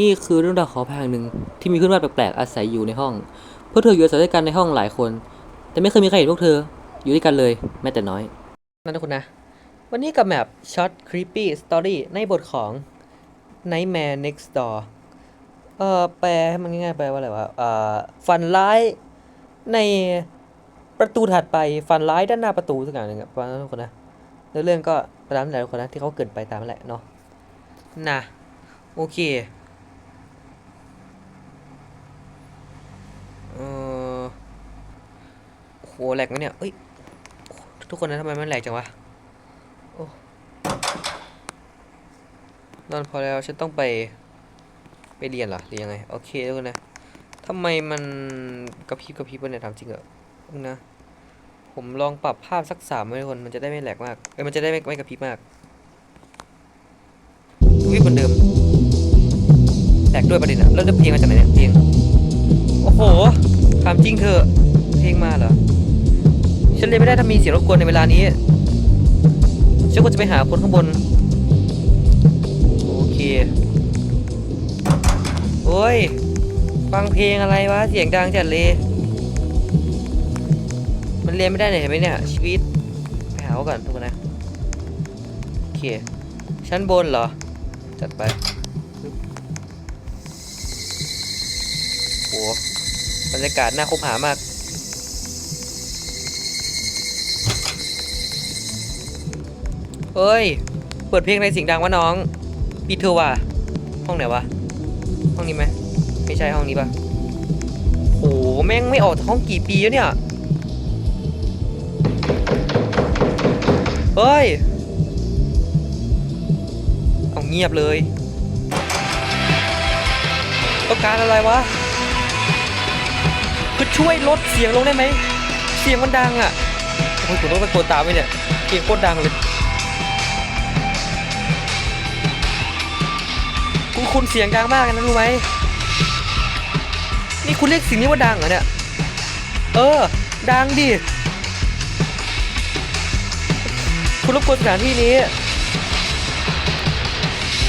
นี่คือเรื่องราวของพางหนึ่งที่มีเพื่อนบ้านแปลกๆอาศัยอยู่ในห้องพวกเธออยู่อาศัยด้วยกันในห้องหลายคน แต่ไม่เคยมีใครเห็นพวกเธออยู่ด้วยกันเลยแม้แต่น้อยนั่นนะคุณนะ วันนี้กับแมป Short Creepy Story ในบทของ Nightmare Next Door เออแปลให้มันง่ายๆแปลว่าอะไรวะเอ่อฝันร้ายในประตูถัดไปฝันร้ายด้านหน้าประตูสักอย่างหนึ่งอะประมาณนั้นทุกคนนะเนื้อเรื่องก็ประมาณนั้นแหละทุกคนนะที่เขาเกรินไปตามนั่นแหละเนาะนะโอเค เออโอ้โหแหลกไหมเนี่ยเอ้ยทุกคนนะทำไมมันแหลกจังวะโอ้นอนพอแล้วฉันต้องไปไปเรียนเหรอหรือยังไงโอเคทุกคนนะทำไมมันกระพริบกระพริบวะเนี่ยถามจริงเหรอนึงนะ ผมลองปรับภาพสักสามไว้ทุกคนมันจะได้ไม่แหลกมากเอ้ยมันจะได้ไม่ไม่กระพริบมากวิเหมือนเดิมแหลกด้วยประเด็นอะแล้วเพลงมาจากไหนเนี่ยเพลงโอ้โหถามจริงเถอเพลงมาเหรอ ฉันเรียนไม่ได้ถ้ามีเสียงรบกวนในเวลานี้ ฉันควรจะไปหาคนข้างบน โอเค โอ้ย ฟังเพลงอะไรวะ เสียงดังจัดเลย มันเรียนไม่ได้เนี่ยเห็นไหมเนี่ย ชีวิต ไปหาเขาก่อนทุกคนนะ โอเค ชั้นบนเหรอ จัดไปปึ๊บโหบรรยากาศน่าคบหามาก เฮ้ย เปิดเพลงในเสียงดังวะน้องปิดเธอว่ะ ห้องไหนวะ ห้องนี้ไหมไม่ใช่ห้องนี้ปะโหแม่งไม่ออกจากห้องกี่ปีแล้วเนี่ย เฮ้ย เอาเงียบเลยต้องการอะไรวะคือช่วยลดเสียงลงได้ไหม เสียงมันดังอะโอ้ยผมต้องตะโกนตามไปเนี่ย เสียงโคตรดังเลย คุณเสียงดังมากนะรู้ไหมนี่คุณเรียกสิ่งนี้ว่าดังเหรอเนี่ย เออ ดังดิ คุณรบกวนสถานที่นี้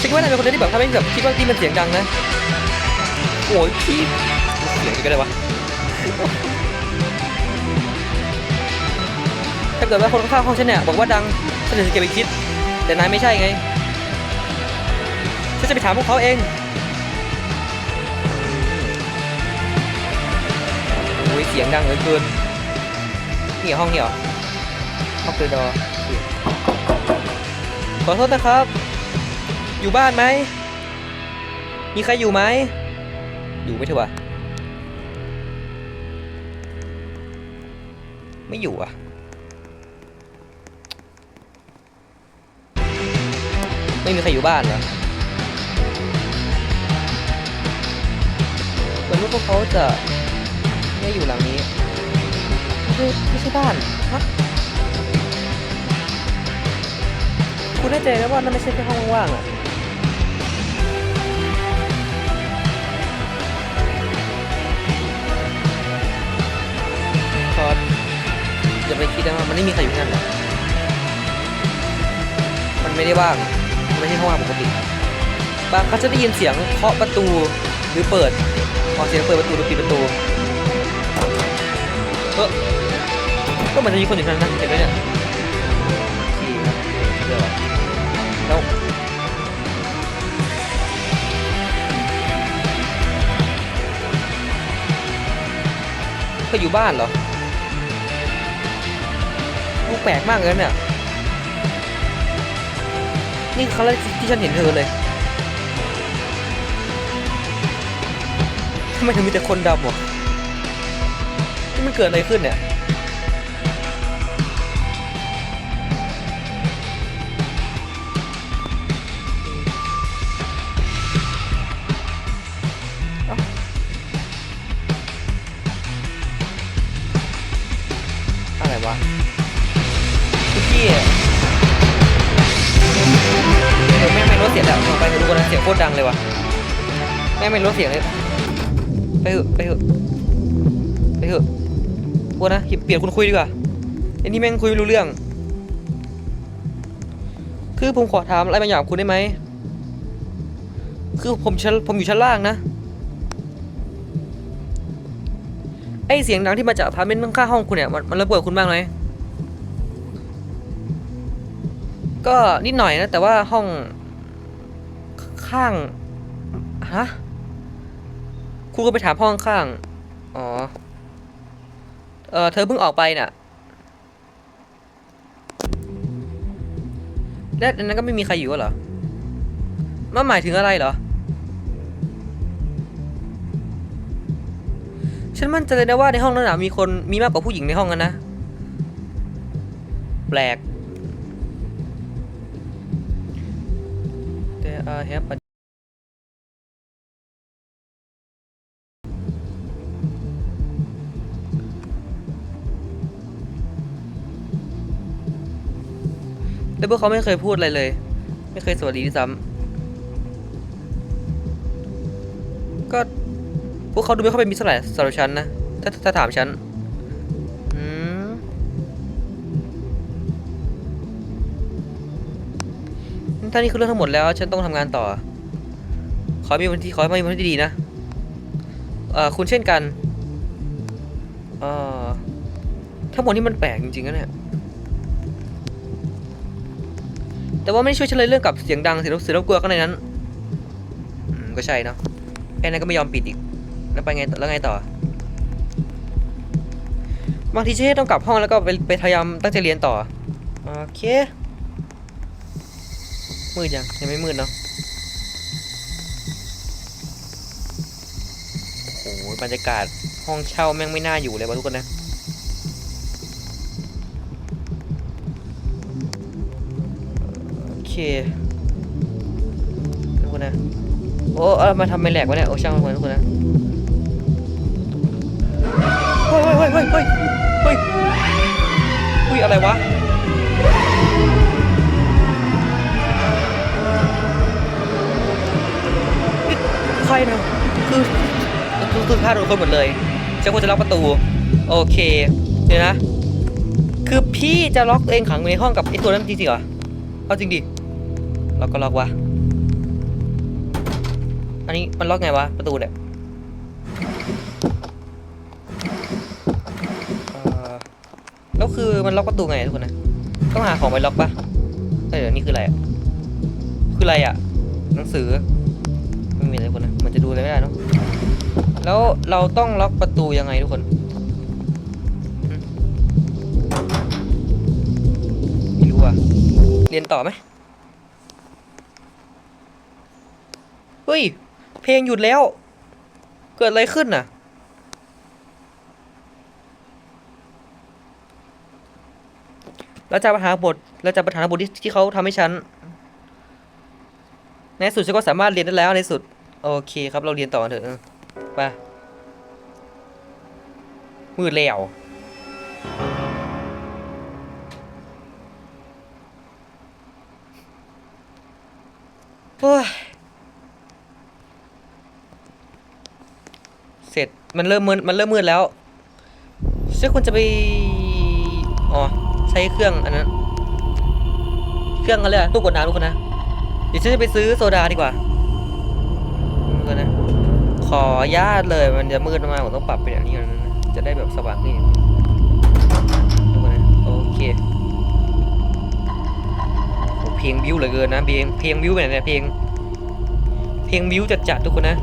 ฉันคิดว่านายเป็นคนเดียวที่แบบทำให้แบบคิดว่าที่มันเสียงดังนะ โอ้ยพี่เสียงก็ได้วะถ้าเกิดว่าคนข้างห้องฉันเนี่ยบอกว่าดังฉันจะเก็บไปคิด แต่นายไม่ใช่ไง ฉันจะไปถามพวกเขาเองโอ้ยเสียงดังเหลือเกินนี่เหรอห้องนี่เหรอห้องเดอดอขอโทษนะครับ อยู่บ้านไหม มีใครอยู่ไหม อยู่ไม่เถอะวะไม่อยู่อะไม่มีใครอยู่บ้านเหรอ ผมว่าพวกเขาจะไม่อยู่หลังนี้ไม่ใช่ไม่ใช่บ้านฮะคุณแน่ใจนะว่านั่นไม่ใช่แค่ห้องว่างอะคอนอย่าไปคิดนะว่ามันไม่มีใครอยู่ที่นั่นหรอกมันไม่ได้ว่างมันไม่ใช่ห้องว่างปกติ บางครั้งจะได้ยินเสียงเคาะประตูหรือเปิด พอเสียงเปิดประตูหรือปิดประตูเออก็เหมือนจะมีคนอยู่ที่นั่นนะเห็นไหมเนี่ยที่เดี๋ยวแล้วเธออยู่บ้านเหรอดูแปลกมากเลยเนี่ย นี่ครั้งแรกที่ฉันเห็นเธอเลย ไมถึงมีแต่คนดำวะนี่มันเกิดอะไรขึ้นเนี่ยเอ้าอะไรวะคุกกี้อะเออแม่งไม่ลดเสียงแล้วไปเถอะทุกคนนะเสียงโคตรดังเลยวะแม่งไม่ลดเสียงเลย ไปเถอะไปเถอะไปเถอะพวกนะเปลี่ยนคุณคุยดีกว่าไอ้นี่แม่งคุยไม่รู้เรื่อง คือผมขอถามอะไรบางอย่างคุณได้ไหมคือผมชั้นผมอยู่ชั้นล่างนะไอเสียงดังที่มาจากอพาร์ตเมนต์ข้างๆห้องคุณเนี่ยมันมันรบกวนคุณบ้างไหมก็นิดหน่อยนะ แต่ว่าห้องข้างฮะ คุณก็ไปถามห้องข้างอ๋อ เออเธอเพิ่งออกไปน่ะ และในนั้นก็ไม่มีใครอยู่เหรอมันหมายถึงอะไรเหรอ ฉันมั่นใจเลยนะว่าในห้องนั้นนะมีคนมีมากกว่าผู้หญิงในห้องนั้นนะ แปลก There are have แล้วพวกเขาไม่เคยพูดอะไรเลย ไม่เคยสวัสดีด้วยซ้ำก็พวกเขาดูไม่ค่อยเป็นมิตรเท่าไหร่สำหรับฉันนะ ถ้าถ้าถามฉันถ้านี่คือเรื่องทั้งหมดแล้ว ฉันต้องทำงานต่อ ขอมีวันที่ขอให้มีวันที่ดีนะเอ่อคุณเช่นกันเอ่อทั้งหมดนี่มันแปลกจริงๆนะเนี่ย แต่ว่าไม่ได้ช่วยฉันเลยเรื่องกับเสียงดังเสียงรบเสียงรบกวนข้างในนั้นอืมก็ใช่เนาะไอ้นั่นก็ไม่ยอมปิดอีก แล้วไปไงต่อแล้วไงต่อบางทีเช่ต้องกลับห้องแล้วก็ไปไปพยายามตั้งใจเรียนต่อโอเคมืดยังยังไม่มืดเนาะโอ้บรรยากาศห้องเช่าแม่งไม่น่าอยู่เลยวะทุกคนนะ เคทุกคนนะ โอ้เออมาทำไม่แหลกวะเนี่ย โอ้ช่างมันทุกคนนะเฮ้ยเฮ้ยเฮ้ยเฮ้ยเฮ้ยเฮ้ยอะไรวะใครนะคือคือคือฆ่าโดนคนหมดเลยฉันควรจะล็อกประตู โอเคเดี๋ยวนะ คือพี่จะล็อกตัวเองขังอยู่ในห้องกับไอ้ตัวนั้นจริงๆเหรอ เอาจริงดิ ล็อกก็ล็อกวะ อันนี้มันล็อกไงวะ ประตูเนี่ยแล้วคือมันล็อกประตูไงทุกคนนะ ต้องหาของไปล็อกปะเดี๋ยวนี่คืออะไรอะคืออะไรอะหนังสือ ไม่มีอะไรทุกคนนะ มันจะดูอะไรไม่ได้เนอะแล้วเราต้องล็อกประตูยังไงทุกคนไม่รู้อะ เรียนต่อไหม เฮ้ย เพลงหยุดแล้ว เกิดอะไรขึ้นน่ะ เราจะปัญหาบทเราจะปัญหาบทที่ที่เขาทำให้ฉัน ในสุดฉันก็สามารถเรียนได้แล้วในสุด โอเคครับเราเรียนต่อเถอะไปมืดแล้วโอ้ยเสร็จ มันเริ่มมืดมันเริ่มมืดแล้วฉันควรจะไปอ๋อใช้เครื่องอันนั้นเครื่องอะไรอะตู้กดน้ำทุกคนนะเดี๋ยวฉันจะไปซื้อโซดาดีกว่าเดี๋ยวนะขอญาตเลยมันจะมืดมากผมต้องปรับเป็นอย่างนี้ก่อนนะจะได้แบบสว่างขึ้นดูก่อนนะโอเคเพลงบิวเหลือเกินนะเพลงเพลงบิวแบบเนี่ยเพลงเพลงบิวจัดจัดทุกคนนะ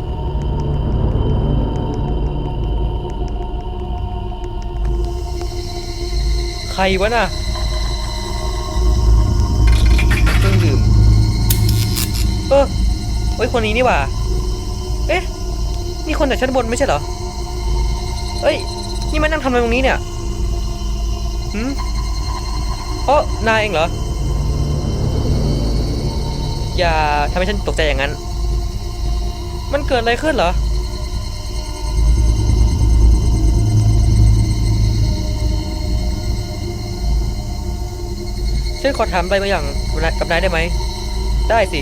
ใครวะน่ะเครื่องดื่ม เออเฮ้ยคนนี้นี่ว่า เอ๊ะ นี่คนจากชั้นบนไม่ใช่เหรอเอ้ย นี่มันนั่งทำอะไรตรงนี้เนี่ยหืมเอ๋อนายเองเหรอ อย่าทำให้ฉันตกใจอย่างนั้น มันเกิดอะไรขึ้นเหรอ ฉันขอถามอะไรบางอย่างกับนายได้ไหม ได้สิ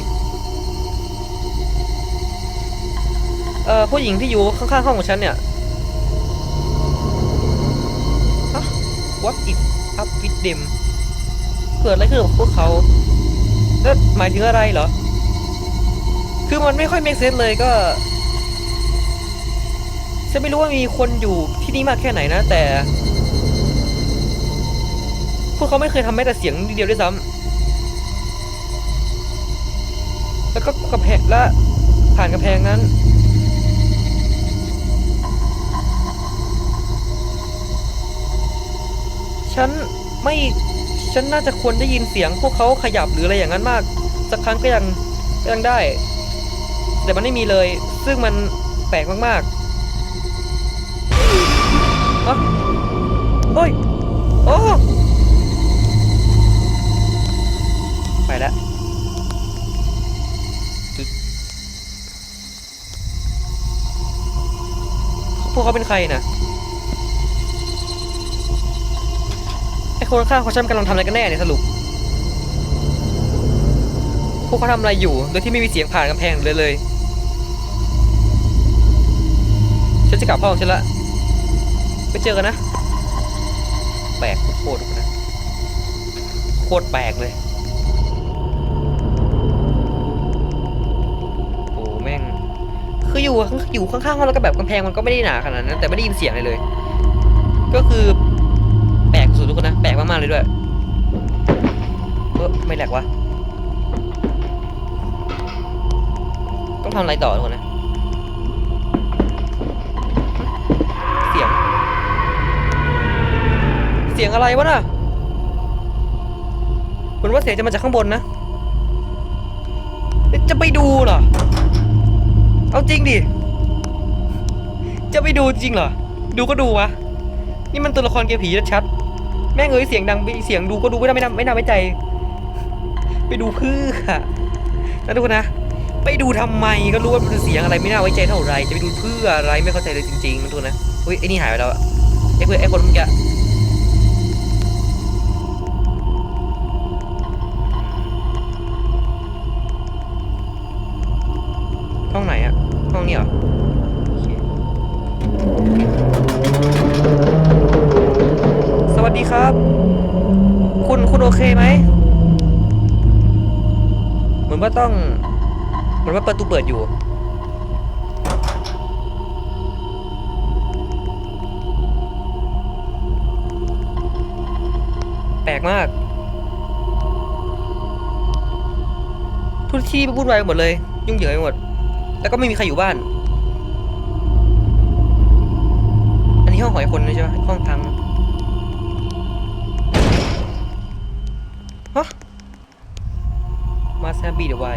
เอ่อผู้หญิงที่อยู่ข้างๆห้องของฉันเนี่ยฮะ What is up with them เกิดอะไรขึ้นกับพวกเขาแล้วหมายถึงอะไรเหรอ คือมันไม่ค่อยเมคเซนเลยก็ฉันไม่รู้ว่ามีคนอยู่ที่นี่มากแค่ไหนนะ แต่ วกเขาไม่เคยทำแม้แต่เสียงนิดเดียวด้วยซ้ำแล้วก็กำแพงและผ่านกำแพงนั้น ฉันไม่ฉันน่าจะควรได้ยินเสียงพวกเขาขยับหรืออะไรอย่างนั้นมาก สักครั้งก็ยังก็ยังได้ แต่มันไม่มีเลย ซึ่งมันแปลกมากๆฮะเฮ้ยโอ้ พวกเขาเป็นใครนะไอคนข้างเขาฉันกำลังทำอะไรกันแน่เนี่ยสรุป พวกเขาทำอะไรอยู่ โดยที่ไม่มีเสียงผ่านกำแพงเลยเลยฉันจะกลับห้องฉันละไปเจอกันนะแปลกโคตรนะโคตรแปลกเลย คืออยู่ข้างอยู่ข้างๆห้องแล้วก็แบบกำแพงมันก็ไม่ได้หนาขนาดนั้นแต่ไม่ได้ยินเสียงอะไรเลย ก็คือแปลกสุดทุกคนนะแปลกมากๆเลยด้วยเออไม่แหลกวะต้องทำอะไรต่อทุกคนนะเสียง เสียงอะไรวะน่ะเหมือนว่าเสียงจะมาจากข้างบนนะจะไปดูเหรอ เอาจริงดิ จะไปดูจริงเหรอ ดูก็ดูวะ นี่มันตัวละครเกมผีชัดๆแม่งเอ้ยเสียงดังไปเสียงดูก็ดูไม่น่าไม่น่าไม่น่าไว้ใจ ไปดูเพื่อนะทุกคนนะ ไปดูทำไมก็รู้ว่ามันเป็นเสียงอะไรไม่น่าไว้ใจเท่าไหรจะไปดูเพื่ออะไรไม่เข้าใจเลยจริงๆนะทุกคนนะอุ้ยไอ้นี่หายไปแล้วอะไอ้เพื่อนไอ้คนเมื่อกี้ ครับ คุณคุณโอเคไหมเหมือนว่าต้องเหมือนว่าประตูเปิดอยู่ แปลกมาก ทุกที่วุ่นวายหมดเลย ยุ่งเหยิงไปหมด แล้วก็ไม่มีใครอยู่บ้าน อันนี้ห้องหอยคนใช่ไหมห้องทาง มาแซมบีเดไว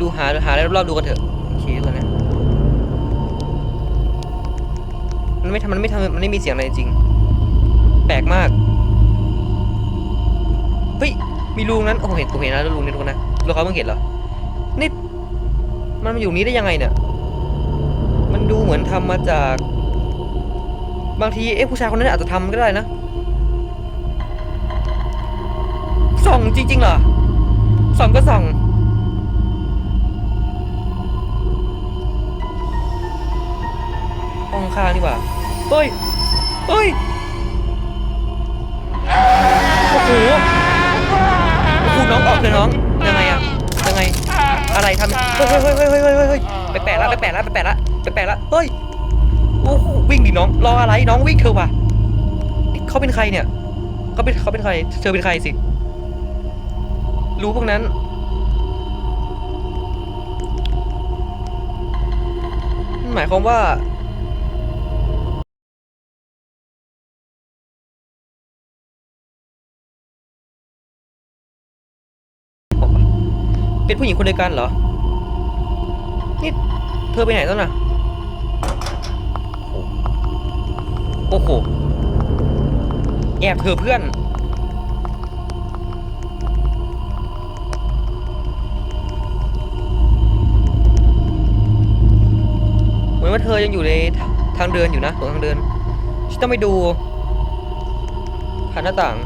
ดูหาหาอะไรรอบๆดูกันเถอะโอเคตัวนี้มันไม่ทำมันไม่ทำมันไม่มีเสียงอะไรจริง แปลกมากเฮ้ยมีรูนั้นโอ้เห็นผมเห็นแล้วรูนี้ทุกคนนะเราเขาเพิ่งเห็นเหรอนี่มันมาอยู่นี้ได้ยังไงเนี่ยมันดูเหมือนทำมาจาก บางทีเอ๊ะผู้ชายคนนั้นอาจจะทำก็ได้นะ ส่องจริงๆเหรอ ส่องก็ส่อง ห้องข้างนี่หว่าเฮ้ยเฮ้ย โอ้โหโอ้โหน้องออกเลยน้อง ยังไงอะยังไง อะไรทำเฮ้ยเฮ้ยเฮ้ยเฮ้ยเฮ้ยเฮ้ยไปแปะละไปแปะละไปแปะละไปแปะละเฮ้ย โอ้โหวิ่งดิน้อง รออะไรน้องวิ่งเถอะว่ะเขาเป็นใครเนี่ยเขาเป็นเขาเป็นใคร เธอเป็นใครสิ รู้พวกนั้น หมายความว่าเป็นผู้หญิงคนเดียวกันเหรอ นี่ เธอไปไหนแล้วน่ะโอ้โห แอบเธอเพื่อน ว่าเธอยังอยู่ในทางเดินอยู่นะตรงทางเดินฉันต้องไปดูผ่านหน้าต่าง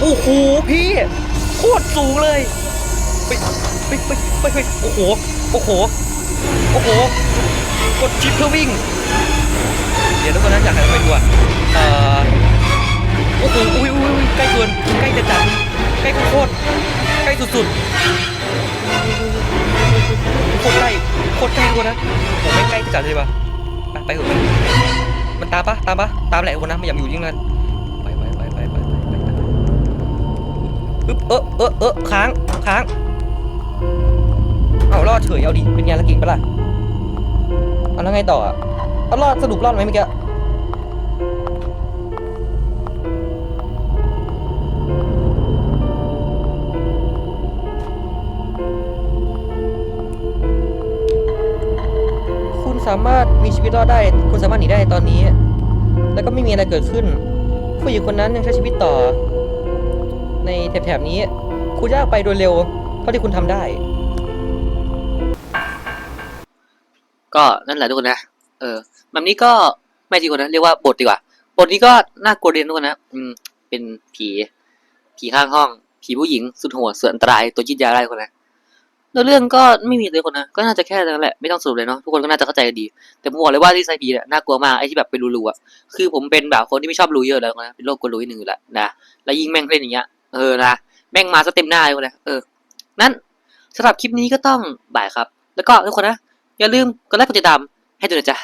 โอ้โหพี่โคตรสูงเลยไปไปไปไปไปโอ้โหโอ้โหโอ้โหกดชิปเพื่อวิ่ง เดี๋ยวทุกคนนะอยากให้เราไปดูอะเอ่อโอ้โหอุ้ยอุ้ยอุ้ยใกล้เกินใกล้จะจัดใกล้โคตร ใกล้สุดๆโคตรใกล้โคตรใกล้คนนะผมไม่ใกล้จัดเลยปะไปเถอะมันตามปะตามปะตามแหละคนนะไม่อยากอยู่ยิ่งนั้ไปไปไปไปไปไปไปเออเออเออค้างค้างเอารอดเฉยเอาดิเป็นไงละกิ่งปะล่ะเอาแล้วไงต่ออะเอารอดสรุปรอดไหมเมื่อกี้ สามารถมีชีวิตรอดได้ คุณสามารถหนีได้ตอนนี้ แล้วก็ไม่มีอะไรเกิดขึ้น ผู้หญิงคนนั้นยังใช้ชีวิตต่อ ในแถบๆนี้ คุณจะไปโดยเร็วเท่าที่คุณทำได้ ก็นั่นแหละทุกคนนะ เออแบบนี้ก็ไม่ดีกว่านะเรียกว่าบทดีกว่า บทนี้ก็น่ากลัวเรียนทุกคนนะ อืม เป็นผี ผีข้างห้อง ผีผู้หญิงสุดโหดสุดอันตรายตัวยืดยาได้ทุกคนนะ แล้วเรื่องก็ไม่มีเลยคนนะก็น่าจะแค่นั้นแหละไม่ต้องสรุปเลยเนาะทุกคนก็น่าจะเข้าใจกันดี แต่ผมบอกเลยว่าที่ไซพีเนี่ยน่ากลัวมากไอ้ที่แบบไปรูๆอะคือผมเป็นแบบคนที่ไม่ชอบรูเยอะแล้วนะเป็นโรคกลัวรูนิดหนึ่งอยู่แล้วนะแล้วยิ่งแม่งเล่นอย่างเงี้ยเออนะแม่งมาซะเต็มหน้าเลยนะเออนั้นสำหรับคลิปนี้ก็ต้องบ่ายครับ แล้วก็ทุกคนนะอย่าลืมกดไลค์กดติดตามให้ด้วยนะจ๊ะ